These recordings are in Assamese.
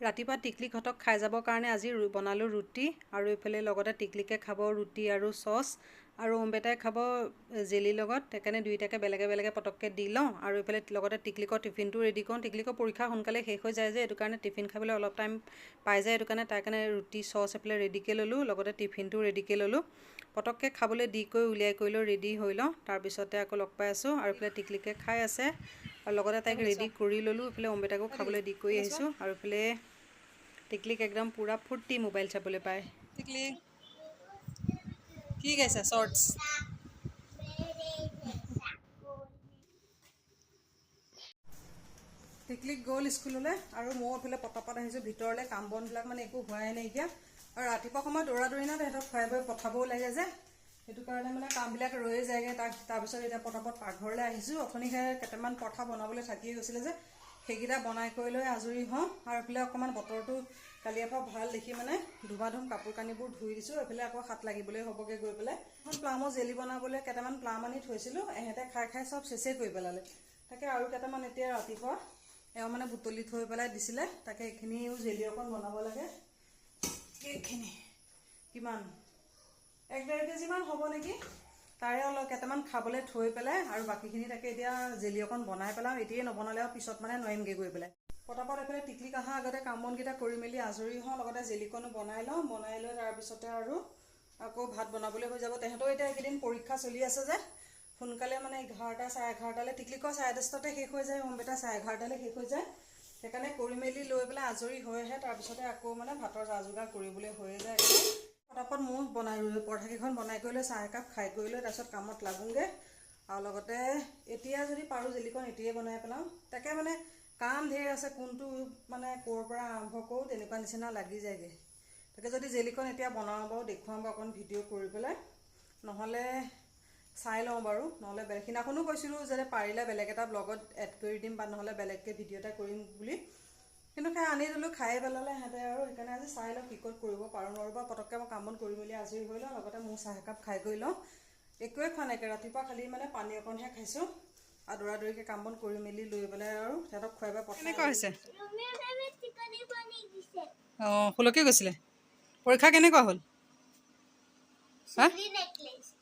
ৰাতিপুৱা টিকলিহঁতক খাই যাবৰ কাৰণে আজি বনালোঁ ৰুটি আৰু এইফালে লগতে টিকলিকে খাব ৰুটি আৰু চচ আৰু অম্বেটাই খাব জেলিৰ লগত। সেইকাৰণে দুয়োটাকে বেলেগে বেলেগে পটককৈ দি লওঁ আৰু এইফালে লগতে টিকলিকৰ টিফিনটো ৰেডি কৰোঁ। টিকলিকৰ পৰীক্ষা সোনকালে শেষ হৈ যায় যে এইটো কাৰণে টিফিন খাবলৈ অলপ টাইম পাই যায়। এইটো কাৰণে তাৰ কাৰণে ৰুটি চচ এইফালে ৰেডিকৈ ল'লোঁ লগতে টিফিনটো ৰেডিকৈ ল'লোঁ। পটককৈ খাবলৈ দি কৰি উলিয়াই কৰি লৈ ৰেডি হৈ লওঁ। তাৰপিছতে আকৌ লগ পাই আছোঁ আৰু এইফালে টিকলিকে খাই আছে। আৰু লগতে তাইক ৰেডি কৰি ল'লোঁ এইফালে অম্বেটাকো খাবলৈ দি কৰি আহিছোঁ আৰু এইফালে টিকলিক একদম পূৰা ফূৰ্তি মোবাইল চাবলৈ পায়। টিকলি কি গাইছা শ্বৰ্টছ টিকলিক গ'ল স্কুললৈ আৰু ময়ো এইফালে পটাপট আহিছোঁ ভিতৰলৈ কাম বনবিলাক মানে একো হোৱাই নাইকিয়া আৰু ৰাতিপুৱা সময়ত দৌৰা দৌৰি না তেহেঁতক খুৱাই বুৱাই পঠাবও লাগে যে। সেইটো কাৰণে মানে কামবিলাক ৰৈয়ে যায়গৈ। তাক তাৰপিছত এতিয়া পটাপট পাকঘৰলৈ আহিছোঁ। অথনি সেই কেইটামান পঠা বনাবলৈ থাকিয়ে গৈছিলে যে সেইকেইটা বনাই কৰি লৈ আজৰি হওঁ। আৰু এইফালে অকণমান বতৰটো কালিৰ পৰা ভাল দেখি মানে ধুমা ধুম কাপোৰ কানিবোৰ ধুই দিছোঁ। এইফালে আকৌ হাত লাগিবলৈ হ'বগৈ গৈ পেলাই। এখন প্লামৰ জেলি বনাবলৈ কেইটামান প্লাম আনি থৈছিলোঁ। এহেঁতে খাই খাই চব চেচেই কৰি পেলালে। তাকে আৰু কেইটামান এতিয়া ৰাতিপুৱা এওঁ মানে বুটলি থৈ পেলাই দিছিলে। তাকে এইখিনিও জেলি অকণ বনাব লাগে। এইখিনি কিমান? এক ডেৰ কেজিমান হ'ব নেকি? তাৰে অলপ কেইটামান খাবলৈ থৈ পেলাই আৰু বাকীখিনি তাকে এতিয়া জেলি অকণ বনাই পেলাওঁ এতিয়াই নবনালে আৰু পিছত মানে নোৱাৰিমগৈ গৈ পেলাই। পটাপট এইফালে টিকলিক অহা আগতে কাম বনকেইটা কৰি মেলি আজৰি হওঁ লগতে জেলিকণো বনাই লওঁ। বনাই লৈ তাৰপিছতে আৰু আকৌ ভাত বনাবলৈ হৈ যাব। তেহেঁতৰ এতিয়া এইকেইদিন পৰীক্ষা চলি আছে যে। সোনকালে মানে এঘাৰটা চাৰে এঘাৰটালৈ টিকলিকৰ চাৰে দহটাতে শেষ হৈ যায় অম্বেটা চাৰে এঘাৰটালৈ শেষ হৈ যায়। সেইকাৰণে কৰি মেলি লৈ পেলাই আজৰি হৈহে তাৰপিছতে আকৌ মানে ভাতৰ যা যোগাৰ কৰিবলৈ হৈয়ে যায় পটাপট মোৰ বনাই পৰঠাকেইখন বনাই কৰি লৈ চাহ একাপ খাই কৰি লৈ তাৰপিছত কামত লাগোঁগৈ। আৰু লগতে এতিয়া যদি পাৰোঁ জেলিকণ এতিয়াই বনাই পেলাওঁ। তাকে মানে কাম ধেৰ আছে কোনটো মানে ক'ৰ পৰা আৰম্ভ কৰোঁ তেনেকুৱা নিচিনা লাগি যায়গৈ। তাকে যদি জেলিকণ এতিয়া বনাওঁ বাৰু দেখুৱাম বাৰু অকণ ভিডিঅ' কৰি পেলাই। নহ'লে চাই লওঁ বাৰু নহ'লে বেলেগ সিদিনাখনো কৈছিলোঁ যে পাৰিলে বেলেগ এটা ব্লগত এড কৰি দিম বা নহ'লে বেলেগকৈ ভিডিঅ' এটা কৰিম বুলি। কিন্তু সেই আনি দিলোঁ খাই পেলালে সিহঁতে আৰু সেইকাৰণে আজি চাই লওঁ কি ক'ত কৰিব পাৰোঁ নোৱাৰোঁ বা পটককৈ মই কাম বন কৰি মেলি আজৰি হৈ লওঁ লগতে মোৰ চাহ একাপ খাই কৰি লওঁ। একোৱে খোৱা নাইকিয়া ৰাতিপুৱা খালি মানে পানী অকণহে খাইছোঁ আৰু দৌৰা দৌৰিকৈ কাম বন কৰি মেলি লৈ পেলাই আৰু সিহঁতক খুৱাই বাই পঠাই কেনেকুৱা হৈছে? অঁ সুলকি গৈছিলে। পৰীক্ষা কেনেকুৱা হ'ল?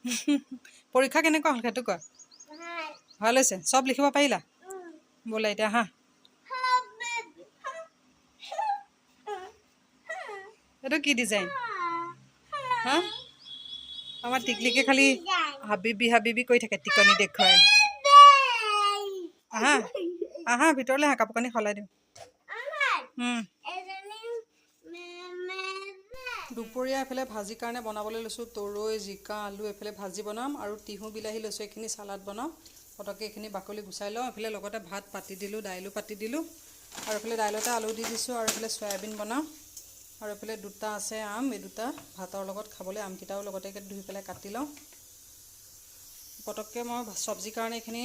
পৰীক্ষা কেনেকুৱা হ'ল সেইটো কোৱা? ভাল। হৈছে? চব লিখিব পাৰিলা? বোলে এতিয়া হা। এইটো কি ডিজাইন হা? আমাৰ টিকলিকে খালি হাবিবি হাবিবি কৰি থাকে টিকনি দেখুৱাই। আহা আহা ভিতৰলৈ আহা কাপোৰ কানি সলাই দিওঁ উম। দুপৰীয়া এইফালে ভাজিৰ কাৰণে বনাবলৈ লৈছোঁ তৰৈ জিকা আলু এইফালে ভাজি বনাম আৰু তিহু বিলাহী লৈছোঁ এইখিনি চালাড বনাম। পটককৈ এইখিনি বাকলি গুচাই লওঁ এইফালে লগতে ভাত পাতি দিলোঁ দাইলো পাতি দিলোঁ। আৰু এইফালে দাইলতে আলু দি দিছোঁ আৰু এইফালে চয়াবিন বনাওঁ আৰু এইফালে দুটা আছে আম এই দুটা ভাতৰ লগত খাবলৈ আমকেইটাও লগতে ধুই পেলাই কাটি লওঁ। পটককৈ মই চব্জিৰ কাৰণে এইখিনি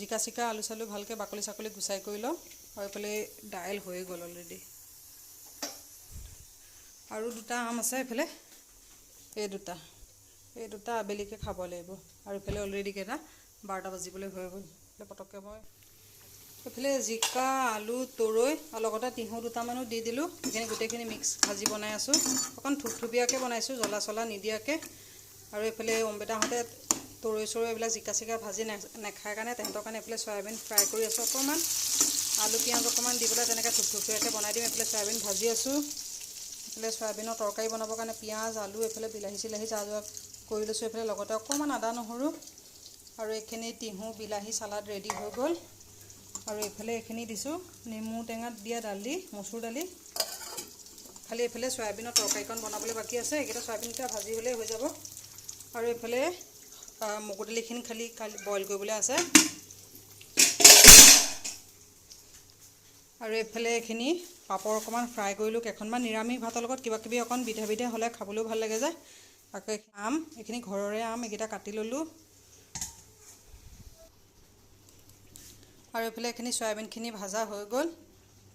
জিকা চিকা আলু চালু ভালকৈ বাকলি চাকলি গুচাই কৰি লওঁ আৰু এইফালে দাইল হৈয়ে গ'ল অলৰেডি আৰু দুটা আম আছে এইফালে এই দুটা এই দুটা আবেলিকৈ খাব লাগিব। আৰু এইফালে অলৰেডি কেইটা বাৰটা বাজিবলৈ হৈ গ'ল। পটককৈ মই এইফালে জিকা আলু তৰৈ আৰু লগতে তিহু দুটামানো দি দিলোঁ। সেইখিনি গোটেইখিনি মিক্স ভাজি বনাই আছোঁ। অকণ থুপথুপীয়াকৈ বনাইছোঁ জ্বলা চলা নিদিয়াকৈ। আৰু এইফালে অম্বেটাহঁতে তৰৈ চৰৈ এইবিলাক জিকা চিকা ভাজি নেখায় কাৰণে তেহেঁতৰ কাৰণে এইফালে চয়াবিন ফ্ৰাই কৰি আছোঁ অকণমান। আলু পিঁয়াজ অকণমান দি পেলাই তেনেকৈ থুপথুপীয়াকৈ বনাই দিম। এইফালে চয়াবিন ভাজি আছোঁ। এইফালে চয়াবিনৰ তৰকাৰী বনাবৰ কাৰণে পিঁয়াজ আলু এইফালে বিলাহী চিলাহী যা যোৱা কৰি লৈছোঁ। এইফালে লগতে অকণমান আদা নহৰু আৰু এইখিনি তিহু বিলাহী চালাড ৰেডি হৈ গ'ল। আৰু এইফালে এইখিনি দিছোঁ। নেমু টেঙাত দিয়া দালি মচুৰ দালি। খালি এইফালে চয়াবিনৰ তৰকাৰীকণ বনাবলৈ বাকী আছে। এইকেইটা চয়াবিনকেইটা ভাজি হ'লেই হৈ যাব। আৰু এইফালে মগু দালিখিনি খালি কালি বইল কৰিবলৈ আছে। আৰু এইফালে এইখিনি পাপৰ অকণমান ফ্ৰাই কৰিলোঁ। কেইখনমান নিৰামিষ ভাতৰ লগত কিবা কিবি অকণ বিধে বিধে হ'লে খাবলৈও ভাল লাগে যে। আকৌ আম এইখিনি ঘৰৰে আম এইকেইটা কাটি ল'লোঁ। আৰু এইফালে এইখিনি চয়াবিনখিনি ভাজা হৈ গ'ল।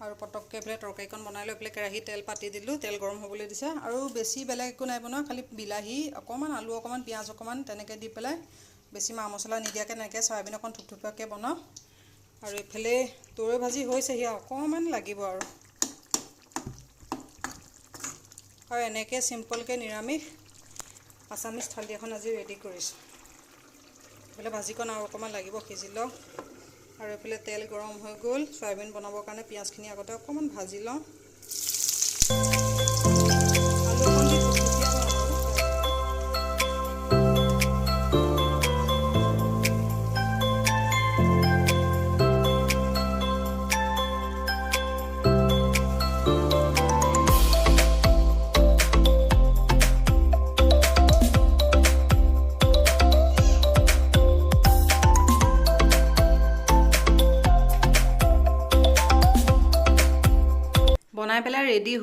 আৰু পটককৈ এইফালে তৰকাৰীকণ বনাই লৈ এইফালে কেৰাহীত তেল পাতি দিলোঁ। তেল গৰম হ'বলৈ দিছে। আৰু বেছি বেলেগ একো নাই বনোৱা খালি বিলাহী অকণমান আলু অকণমান পিঁয়াজ অকণমান তেনেকৈ দি পেলাই বেছি মা মছলা নিদিয়াকৈ এনেকৈ চয়াবিন অকণ থুপথুপীয়াকৈ বনাওঁ। আৰু এইফালে তৰৈ ভাজি হৈছেহি অকণমান লাগিব আৰু। আৰু এনেকৈ চিম্পলকৈ নিৰামিষ আছামিজ থালি এখন আজি ৰেডি কৰিছোঁ। এইফালে ভাজিকণ আৰু অকণমান লাগিব সিজি লওঁ আৰু এইফালে তেল গৰম হৈ গ'ল চয়াবিন বনাবৰ কাৰণে পিঁয়াজখিনি আগতে অকণমান ভাজি লওঁ।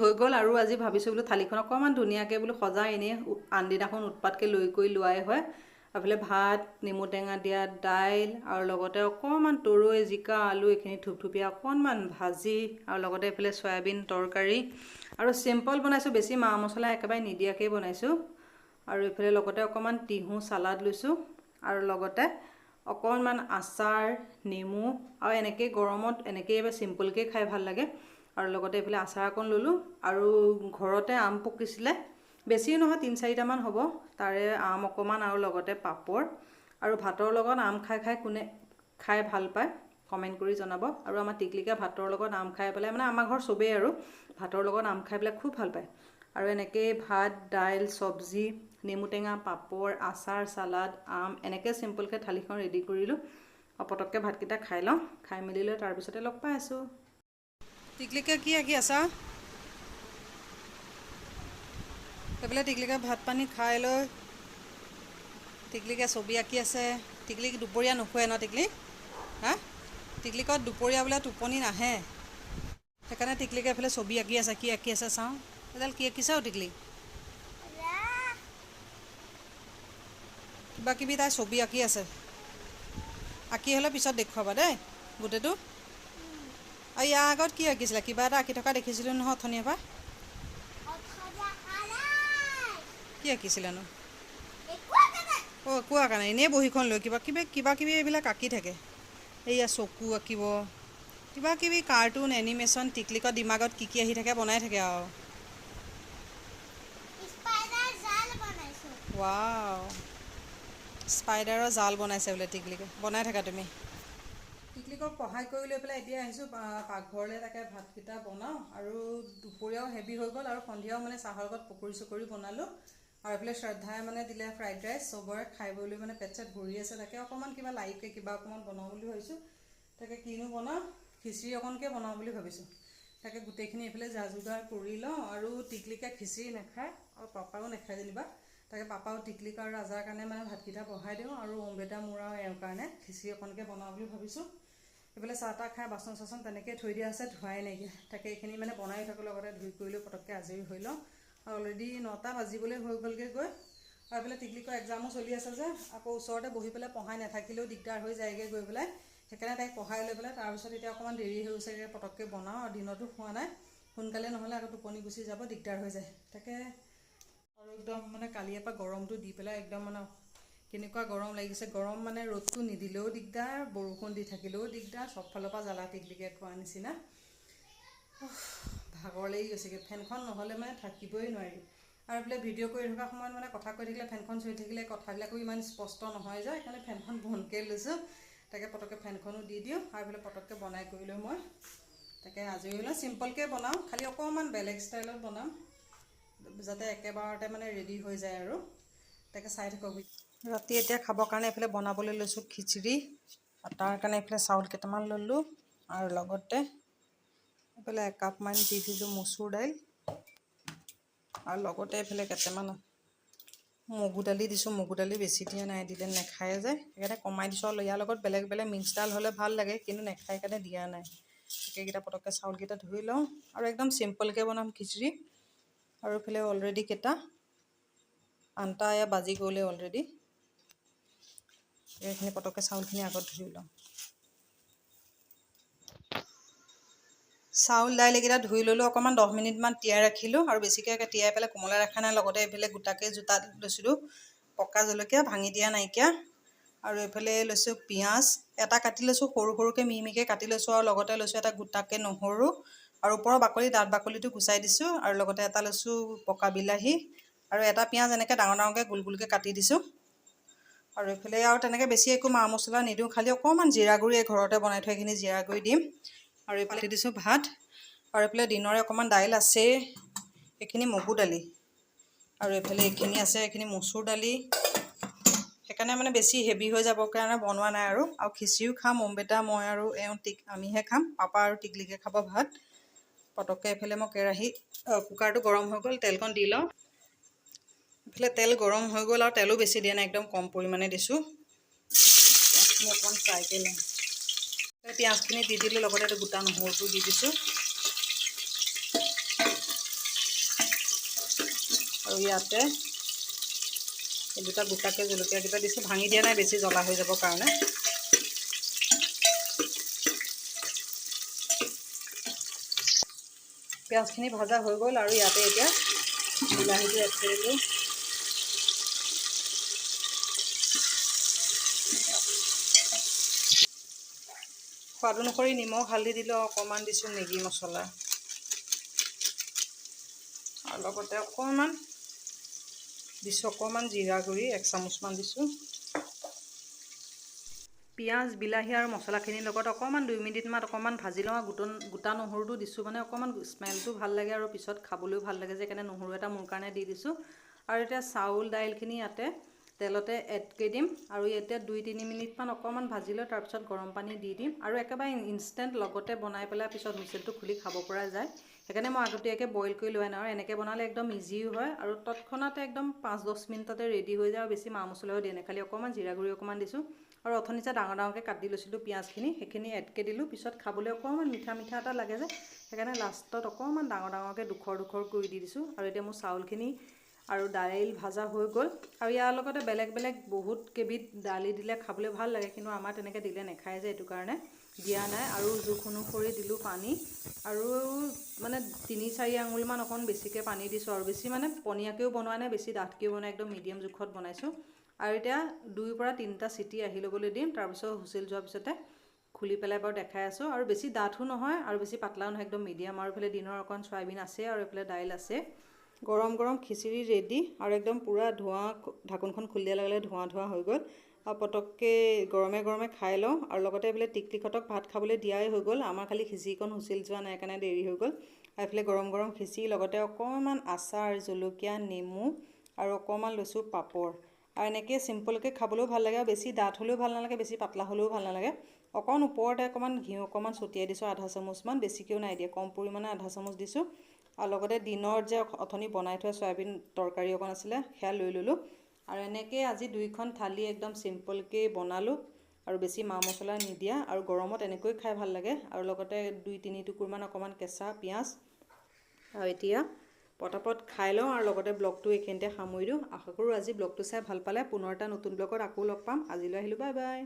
হৈ গ'ল আৰু আজি ভাবিছোঁ বোলো থালিখন অকণমান ধুনীয়াকৈ বোলো সজাই এনেই আনদিনাখন উৎপাতকৈ লৈ কৰি লোৱাই হয়। এইফালে ভাত নেমু টেঙা দিয়া দাইল আৰু লগতে অকণমান তৰৈ জিকা আলু এইখিনি থুপথুপীয়া অকণমান ভাজি আৰু লগতে এইফালে চয়াবিন তৰকাৰী আৰু চিম্পল বনাইছোঁ বেছি মা মছলা একেবাৰে নিদিয়াকৈ বনাইছোঁ। আৰু এইফালে লগতে অকণমান তিহু চালাড লৈছোঁ আৰু লগতে অকণমান আচাৰ নেমু আৰু এনেকৈ গৰমত এনেকৈ এবাৰ চিম্পলকৈ খাই ভাল লাগে। আৰু লগতে এইফালে আচাৰ অকণ ল'লোঁ আৰু ঘৰতে আম পকিছিলে। বেছিও নহয় তিনি চাৰিটামান হ'ব। তাৰে আম অকণমান আৰু লগতে পাপৰ। আৰু ভাতৰ লগত আম খাই খাই কোনে খাই ভাল পায় কমেণ্ট কৰি জনাব। আৰু আমাৰ টিকলিকা ভাতৰ লগত আম খাই পেলাই মানে আমাৰ ঘৰ চবেই আৰু ভাতৰ লগত আম খাই পেলাই খুব ভাল পায়। আৰু এনেকৈ ভাত দাইল চব্জি নেমু টেঙা পাপৰ আচাৰ চালাড আম এনেকৈ চিম্পলকৈ থালিখন ৰেডি কৰিলোঁ। পটককৈ ভাতকেইটা খাই লওঁ। খাই মেলি লৈ তাৰপিছতে লগ পাই আছোঁ। টিকলিকা কি আঁকি আছা? এইফালে টিকলিকা ভাত পানী খাই লৈ টিকলিকে ছবি আঁকি আছে। টিকলিক দুপৰীয়া নুশুৱে ন টিকলি? হা? টিকলিকত দুপৰীয়া বোলে টোপনি নাহে। সেইকাৰণে টিকলিকে এইফালে ছবি আঁকি আছে। কি আঁকি আছে চাওঁ। এডাল কি আঁকিছে অ' টিকলি? কিবা কিবি তাই ছবি আঁকি আছে। আঁকি হ'লে পিছত দেখুৱাবা দেই গোটেইটো। আৰু ইয়াৰ আগত কি আঁকিছিলে কিবা এটা আঁকি থকা দেখিছিলোঁ নহয় অথনিৰ পৰা কি আঁকিছিলেনো অঁ আঁকা নাই এনেই বহীখন লৈ কিবা কিবি কিবা কিবি এইবিলাক আঁকি থাকে এইয়া চকু আঁকিব কিবা কিবি কাৰ্টুন এনিমেশ্যন টিকলিকৰ দিমাগত কি কি আহি থাকে বনাই থাকে আৰু স্পাইডাৰৰ জাল বনাইছে বোলে টিকলিকে বনাই থাকা তুমি টিকলিকক সহায় কৰি লৈ পেলাই এতিয়া আহিছোঁ পাকঘৰলৈ তাকে ভাতকেইটা বনাওঁ আৰু দুপৰীয়াও হেভি হৈ গ'ল আৰু সন্ধিয়াও মানে চাহৰ লগত পকৰি চকৰি বনালোঁ। আৰু এইফালে শ্ৰদ্ধাই মানে দিলে ফ্ৰাইড ৰাইচ চবৰে খাই বৈ মানে পেট চেট ভৰি আছে তাকে অকণমান কিবা লাইটকৈ কিবা অকণমান বনাওঁ বুলি ভাবিছোঁ। তাকে কিনো বনাওঁ খিচিৰি অকণকৈ বনাওঁ বুলি ভাবিছোঁ। তাকে গোটেইখিনি এইফালে যা যোগাৰ কৰি লওঁ আৰু টিকলিকে খিচিৰি নাখায় আৰু পাপাও নাখায় যেনিবা। তাকে পাপাও টিকলিক আৰু ৰাজাৰ কাৰণে মানে ভাতকেইটা বহাই দিওঁ আৰু অম্বেটা মোৰ আৰু এওঁৰ কাৰণে খিচিৰি অকণকৈ বনাওঁ বুলি ভাবিছোঁ। এইফালে চাহ তাহ খাই বাচন চাচন তেনেকৈ থৈ দিয়া আছে ধোৱাই নাইকিয়া। তাকে এইখিনি মানে বনাই থাকোঁ লগতে ধুই কৰি লৈ পটককৈ আজৰি হৈ লওঁ। আৰু অলৰেডি নটা বাজিবলৈ হৈ গ'লগৈ গৈ। আৰু এইফালে টিকলিকৰ এক্সামো চলি আছে যে আকৌ ওচৰতে বহি পেলাই পঢ়াই নাথাকিলেও দিগদাৰ হৈ যায়গৈ গৈ পেলাই। সেইকাৰণে তাইক পঢ়াই লৈ পেলাই তাৰপিছত এতিয়া অকণমান দেৰি হৈ গৈছেগৈ পটককৈ বনাওঁ আৰু দিনতো খোৱা নাই। সোনকালে নহ'লে আকৌ টোপনি গুচি যাব দিগদাৰ হৈ যায়। তাকে আৰু একদম মানে কালিৰ পৰা গৰমটো দি পেলাই একদম মানে কেনেকুৱা গৰম লাগিছে গৰম মানে ৰ'দটো নিদিলেও দিগদাৰ বৰষুণ দি থাকিলেও দিগদাৰ চব ফালৰ পৰা জ্বালা টিকলিকে খোৱাৰ নিচিনা। ভাগৰ লাগি গৈছেগৈ ফেনখন নহ'লে মানে থাকিবই নোৱাৰি। আৰু এইফালে ভিডিঅ' কৰি থকা সময়ত মানে কথা কৈ থাকিলে ফেনখন চলি থাকিলে কথাবিলাকো ইমান স্পষ্ট নহয় যে সেইকাৰণে ফেনখন বন্ধকৈ লৈছোঁ। তাকে পটককৈ ফেনখনো দি দিওঁ আৰু এইফালে পটককৈ বনাই কৰি লৈ মই তাকে আজৰি হৈ লওঁ। চিম্পলকৈ বনাওঁ খালি অকণমান বেলেগ ষ্টাইলত বনাম যাতে একেবাৰতে মানে ৰেডি হৈ যায় আৰু। তাকে চাই থাকক। ৰাতি এতিয়া খাবৰ কাৰণে এইফালে বনাবলৈ লৈছোঁ খিচিৰি আৰু তাৰ কাৰণে এইফালে চাউল কেইটামান ল'লোঁ আৰু লগতে এইফালে একাপমান দি দিলোঁ মচুৰ দাইল আৰু লগতে এইফালে কেইটামান মগু দালি দিছোঁ। মগু দালি বেছি দিয়া নাই, দিলে নাখায় যে। সেইকাৰণে কমাই দিছোঁ আৰু ইয়াৰ লগত বেলেগ বেলেগ মিক্স মিক্সডাল হ'লে ভালো লাগে, কিন্তু নাখায় কাৰণে দিয়া নাই। সেইকেইটা পটককৈ চাউলকেইটা ধুই লওঁ আৰু একদম চিম্পলকৈ বনাম খিচিৰি। আৰু এইফালে অলৰেডি কেইটা আনটা এয়া বাজি গ'লে অলৰেডি এইখিনি পটককৈ চাউলখিনি আগত ধুই লওঁ। চাউল দাইল এইকেইটা ধুই ল'লোঁ অকণমান দহ মিনিটমান তিয়াই ৰাখিলোঁ আৰু বেছিকৈ তিয়াই পেলাই কোমলাই ৰখা নাই লগতে এইফালে গোটাকৈ জোতা লৈছিলোঁ পকা জলকীয়া ভাঙি দিয়া নাইকিয়া। আৰু এইফালে লৈছোঁ পিঁয়াজ এটা কাটি লৈছোঁ সৰু সৰুকৈ মিহি মিহিকৈ কাটি লৈছোঁ আৰু লগতে লৈছোঁ এটা গোটাকৈ নহৰু আৰু ওপৰৰ বাকলি দাঁত বাকলিটো গুচাই দিছোঁ আৰু লগতে এটা লৈছোঁ পকা বিলাহী আৰু এটা পিঁয়াজ এনেকৈ ডাঙৰ ডাঙৰকৈ গোল গোলকৈ কাটি দিছোঁ। আৰু এইফালে আৰু তেনেকৈ বেছি একো মা মছলা নিদিওঁ খালি অকণমান জিৰা গুড়ি ঘৰতে বনাই থোৱা এইখিনি জিৰা গুড়ি দিম। আৰু এইফালে দিছোঁ ভাত। আৰু এইফালে দিনৰে অকণমান দাইল আছেই এইখিনি মগু দালি। আৰু এইফালে এইখিনি আছে এইখিনি মচুৰ দালি। সেইকাৰণে মানে বেছি হেভি হৈ যাবৰ কাৰণে বনোৱা নাই আৰু। আৰু খিচিৰিও খাম অম্বেটা মই আৰু এওঁ টিক আমিহে খাম। পাপা আৰু টিকলিকে খাব ভাত। পটককৈ এইফালে মই কেৰাহী কুকাৰটো গৰম হৈ গ'ল তেলকণ দি লওঁ। এইফালে তেল গৰম হৈ গ'ল আৰু তেলো বেছি দিয়া নাই একদম কম পৰিমাণে দিছোঁ। পিঁয়াজখিনি অকণমান ফ্ৰাই কৰি লওঁ। এই পিঁয়াজখিনি দি দিলোঁ লগতে গোটা নহৰুটো দি দিছোঁ। আৰু ইয়াতে এই দুটা গোটাকৈ জলকীয়াকেইটা দিছোঁ ভাঙি দিয়া নাই বেছি জ্বলা হৈ যাবৰ কাৰণে। পিঁয়াজখিনি ভজা হৈ গ'ল আৰু ইয়াতে এতিয়া বিলাহীটো এড কৰিলোঁ সোৱাদ অনুসৰি নিমখ হালধি দিলোঁ অকণমান দিছোঁ মেগী মছলা। আৰু লগতে অকণমান দিছোঁ অকণমান জিৰা গুড়ি এক চামুচমান দিছোঁ। পিঁয়াজ বিলাহী আৰু মছলাখিনিৰ লগত অকণমান দুই মিনিটমান অকণমান ভাজি লওঁ আৰু গোটা নহৰুটো দিছোঁ মানে অকণমান স্মেলটো ভাল লাগে আৰু পিছত খাবলৈও ভাল লাগে যে সেইকাৰণে নহৰু এটা মোৰ কাৰণে দি দিছোঁ। আৰু এতিয়া চাউল দাইলখিনি ইয়াতে তেলতে এড কৰি দিম আৰু ইয়াতে দুই তিনি মিনিটমান অকণমান ভাজি লৈ তাৰপিছত গৰম পানী দি দিম আৰু একেবাৰে ইনষ্টেণ্ট লগতে বনাই পেলাই পিছত হুইচেলটো খুলি খাব পৰা যায়। সেইকাৰণে মই আগতীয়াকৈ বইল কৰি লোৱা নাই এনেকৈ বনালে একদম ইজিও হয় আৰু তৎক্ষণাতে একদম পাঁচ দহ মিনিটতে ৰেডি হৈ যায় আৰু বেছি মা মছলাও দিয়া নাই খালি অকণমান জিৰা গুড়ি অকণমান দিছোঁ। আৰু অথনি যে ডাঙৰ ডাঙৰকৈ কাটি লৈছিলোঁ পিঁয়াজখিনি সেইখিনি এডকৈ দিলোঁ। পিছত খাবলৈ অকণমান মিঠা মিঠা এটা লাগে যে সেইকাৰণে লাষ্টত অকণমান ডাঙৰ ডাঙৰকৈ দুখৰ দুখৰ কৰি দি দিছোঁ। আৰু এতিয়া মোৰ চাউলখিনি আৰু দাইল ভাজা হৈ গ'ল। আৰু ইয়াৰ লগতে বেলেগ বেলেগ বহুত কেইবিধ দালি দিলে খাবলৈ ভাল লাগে কিন্তু আমাৰ তেনেকৈ দিলে নাখায় যে এইটো কাৰণে। দিয়া নাই আৰু জোখ অনুসৰি দিলোঁ পানী। আৰু মানে তিনি চাৰি আঙুলমান অকণ বেছিকৈ পানী দিছোঁ আৰু বেছি মানে পনীয়াকৈও বনোৱা নাই বেছি ডাঠকৈও বনাই একদম মিডিয়াম জোখত বনাইছোঁ। আৰু এতিয়া দুইৰ পৰা তিনিটা চিটি আহি ল'বলৈ দিম তাৰপিছত হুইচেল যোৱাৰ পিছতে খুলি পেলাই বাৰু দেখাই আছোঁ। আৰু বেছি ডাঠো নহয় আৰু বেছি পাতলাও নহয় একদম মিডিয়াম। আৰু এইফালে দিনৰ অকণ চয়াবিন আছে আৰু এইফালে দাইল আছে। গৰম গৰম খিচিৰি ৰেডি আৰু একদম পূৰা ধোঁৱা ঢাকোনখন খুলি দিয়াৰ লগে লগে ধোঁৱা ধোঁৱা হৈ গ'ল। আৰু পটককৈ গৰমে গৰমে খাই লওঁ আৰু লগতে এইফালে টিকলিহঁতক ভাত খাবলৈ দিয়াই হৈ গ'ল। আমাৰ খালি খিচিৰিকণ হুচিল যোৱা নাই কাৰণে দেৰি হৈ গ'ল। আৰু এইফালে গৰম গৰম খিচিৰি লগতে অকণমান আচাৰ জলকীয়া নেমু আৰু অকণমান লৈছোঁ পাপৰ। আৰু এনেকৈ চিম্পলকৈ খাবলৈও ভাল লাগে আৰু বেছি ডাঠ হ'লেও ভাল নালাগে বেছি পাতলা হ'লেও ভাল নালাগে। অকণ ওপৰতে অকণমান ঘিউ অকণমান ছটিয়াই দিছোঁ আধা চামুচমান বেছিকৈও নাই দিয়া কম পৰিমাণে আধা চামুচ দিছোঁ। আৰু লগতে দিনৰ যে অথনি বনাই থোৱা চয়াবিন তৰকাৰী অকণ আছিলে সেয়া লৈ ল'লোঁ। আৰু এনেকৈ আজি দুইখন থালি একদম চিম্পলকৈ বনালোঁ আৰু বেছি মা মছলা নিদিয়া আৰু গৰমত এনেকৈ খাই ভাল লাগে। আৰু লগতে দুই তিনি টুকুৰমান অকণমান কেঁচা পিঁয়াজ আৰু এতিয়া পটাপট খাই লওঁ আৰু লগতে ব্লগটো এইখিনিতে সামৰি দিওঁ। আশা কৰোঁ আজি ব্লগটো চাই ভাল পালে। পুনৰ এটা নতুন ব্লগত আকৌ লগ পাম। আজিলৈ আহিলোঁ বাই বাই